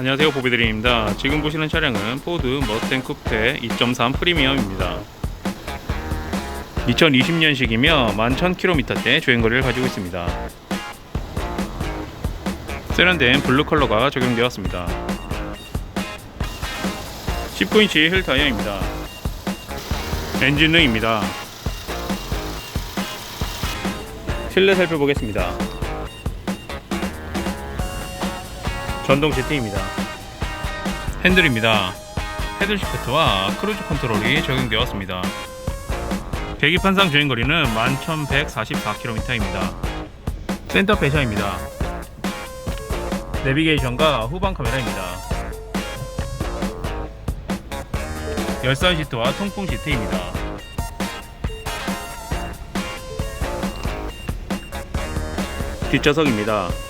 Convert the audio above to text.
안녕하세요 보비드림입니다. 지금 보시는 차량은 포드 머스탱 쿠페 2.3 프리미엄입니다. 2020년식이며 11,000km대 주행거리를 가지고 있습니다. 세련된 블루 컬러가 적용되었습니다. 19인치 휠 타이어입니다. 엔진등입니다. 실내 살펴보겠습니다 전동 시트입니다. 핸들입니다. 헤드 시프트와 크루즈 컨트롤이 적용되었습니다. 계기판상 주행거리는 11,144km입니다. 센터 배셔입니다. 내비게이션과 후방 카메라입니다. 열선 시트와 통풍 시트입니다. 뒷좌석입니다.